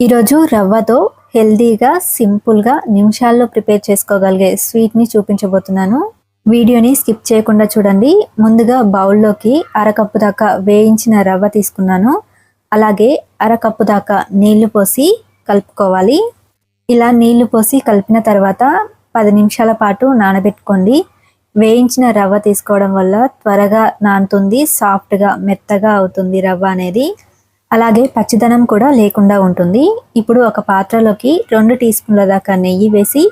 ఈరోజు రవ్వతో హెల్దీగా సింపుల్గా నిమిషాల్లో ప్రిపేర్ చేసుకోగలిగే స్వీట్ని చూపించబోతున్నాను. వీడియోని స్కిప్ చేయకుండా చూడండి. ముందుగా బౌల్లోకి అరకప్పు దాకా వేయించిన రవ్వ తీసుకున్నాను. అలాగే అరకప్పు దాకా నీళ్ళు పోసి కలుపుకోవాలి. ఇలా నీళ్ళు పోసి కలిపిన తర్వాత పది నిమిషాల పాటు నానబెట్టుకోండి. వేయించిన రవ్వ తీసుకోవడం వల్ల త్వరగా నానుతుంది సాఫ్ట్గా మెత్తగా అవుతుంది రవ్వ అనేది. అలాగే పచ్చిదనం కూడా లేకుండా ఉంటుంది. ఇప్పుడు ఒక పాత్రలోకి రెండు టీ స్పూన్ల దాకా నెయ్యి వేసి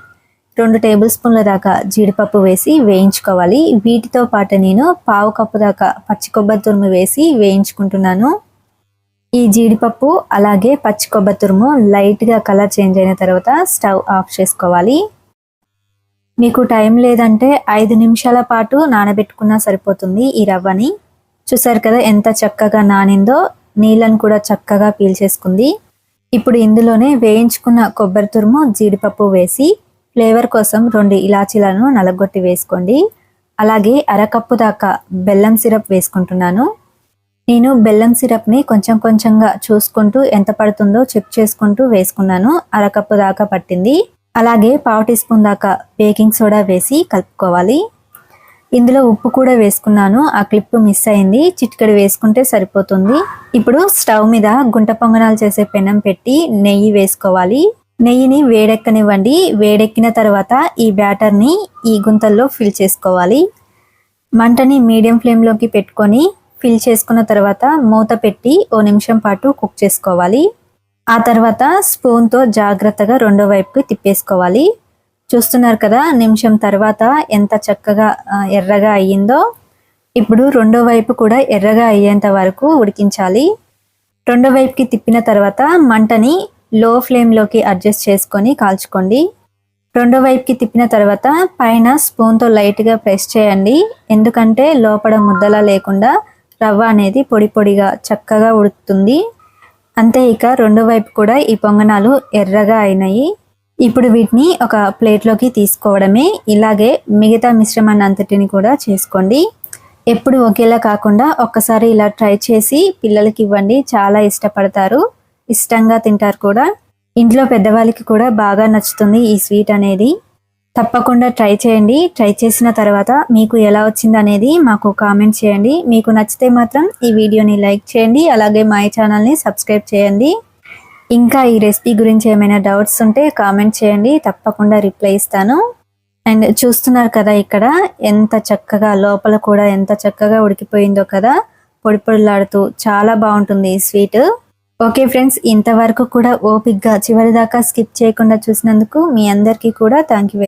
రెండు టేబుల్ స్పూన్ల దాకా జీడిపప్పు వేసి వేయించుకోవాలి. వీటితో పాటు నేను పావు కప్పు దాకా పచ్చి కొబ్బరి తురుము వేసి వేయించుకుంటున్నాను. ఈ జీడిపప్పు అలాగే పచ్చి కొబ్బరి తురుము లైట్గా కలర్ చేంజ్ అయిన తర్వాత స్టవ్ ఆఫ్ చేసుకోవాలి. మీకు టైం లేదంటే ఐదు నిమిషాల పాటు నానబెట్టుకున్నా సరిపోతుంది ఈ రవ్వని. చూసారు కదా ఎంత చక్కగా నానిందో? నీళ్ళను కూడా చక్కగా పీల్చేసుకుంది. ఇప్పుడు ఇందులోనే వేయించుకున్న కొబ్బరి తురుము జీడిపప్పు వేసి ఫ్లేవర్ కోసం రెండు ఇలాచీలను నలగొట్టి వేసుకోండి. అలాగే అరకప్పు దాకా బెల్లం సిరప్ వేసుకుంటున్నాను. నేను బెల్లం సిరప్ని కొంచెం కొంచెంగా చూసుకుంటూ ఎంత పడుతుందో చెక్ చేసుకుంటూ వేసుకున్నాను. అరకప్పు దాకా పట్టింది. అలాగే పావు టీ స్పూన్ దాకా బేకింగ్ సోడా వేసి కలుపుకోవాలి. ఇందులో ఉప్పు కూడా వేసుకున్నాను. ఆ క్లిప్ మిస్ అయింది. చిటికెడు వేసుకుంటే సరిపోతుంది. ఇప్పుడు స్టవ్ మీద గుంట పొంగనాలు చేసే పెనం పెట్టి నెయ్యి వేసుకోవాలి. నెయ్యిని వేడెక్కనివ్వండి. వేడెక్కిన తర్వాత ఈ బ్యాటర్ని ఈ గుంతల్లో ఫిల్ చేసుకోవాలి. మంటని మీడియం ఫ్లేమ్లోకి పెట్టుకొని ఫిల్ చేసుకున్న తర్వాత మూత పెట్టి ఓ నిమిషం పాటు కుక్ చేసుకోవాలి. ఆ తర్వాత స్పూన్తో జాగ్రత్తగా రెండో వైపుకి తిప్పేసుకోవాలి. చూస్తున్నారు కదా నిమిషం తర్వాత ఎంత చక్కగా ఎర్రగా అయ్యిందో. ఇప్పుడు రెండో వైపు కూడా ఎర్రగా అయ్యేంత వరకు ఉడికించాలి. రెండో వైపుకి తిప్పిన తర్వాత మంటని లో ఫ్లేమ్లోకి అడ్జస్ట్ చేసుకొని కాల్చుకోండి. రెండో వైపుకి తిప్పిన తర్వాత పైన స్పూన్తో లైట్గా ప్రెస్ చేయండి. ఎందుకంటే లోపల ముద్దలా లేకుండా రవ్వ అనేది పొడి పొడిగా చక్కగా ఉడుకుతుంది. అంతే ఇక రెండో వైపు కూడా ఈ పొంగనాలు ఎర్రగా అయినాయి. ఇప్పుడు వీటిని ఒక ప్లేట్లోకి తీసుకోవడమే. ఇలాగే మిగతా మిశ్రమాన్ని అంతటిని కూడా చేసుకోండి. ఎప్పుడు ఒకేలా కాకుండా ఒక్కసారి ఇలా ట్రై చేసి పిల్లలకి ఇవ్వండి. చాలా ఇష్టపడతారు. ఇష్టంగా తింటారు కూడా. ఇంట్లో పెద్దవాళ్ళకి కూడా బాగా నచ్చుతుంది ఈ స్వీట్ అనేది. తప్పకుండా ట్రై చేయండి. ట్రై చేసిన తర్వాత మీకు ఎలా వచ్చింది అనేది మాకు కామెంట్ చేయండి. మీకు నచ్చితే మాత్రం ఈ వీడియోని లైక్ చేయండి. అలాగే మా ఛానల్ని సబ్స్క్రైబ్ చేయండి. ఇంకా ఈ రెసిపీ గురించి ఏమైనా డౌట్స్ ఉంటే కామెంట్ చేయండి. తప్పకుండా రిప్లై ఇస్తాను. అండ్ చూస్తున్నారు కదా ఇక్కడ ఎంత చక్కగా లోపల కూడా ఎంత చక్కగా ఉడికిపోయిందో కదా పొడి పొడిలాడుతూ చాలా బాగుంటుంది ఈ స్వీట్. ఓకే ఫ్రెండ్స్ ఇంతవరకు కూడా ఓపిక్గా చివరి దాకా స్కిప్ చేయకుండా చూసినందుకు మీ అందరికీ కూడా థ్యాంక్ యూ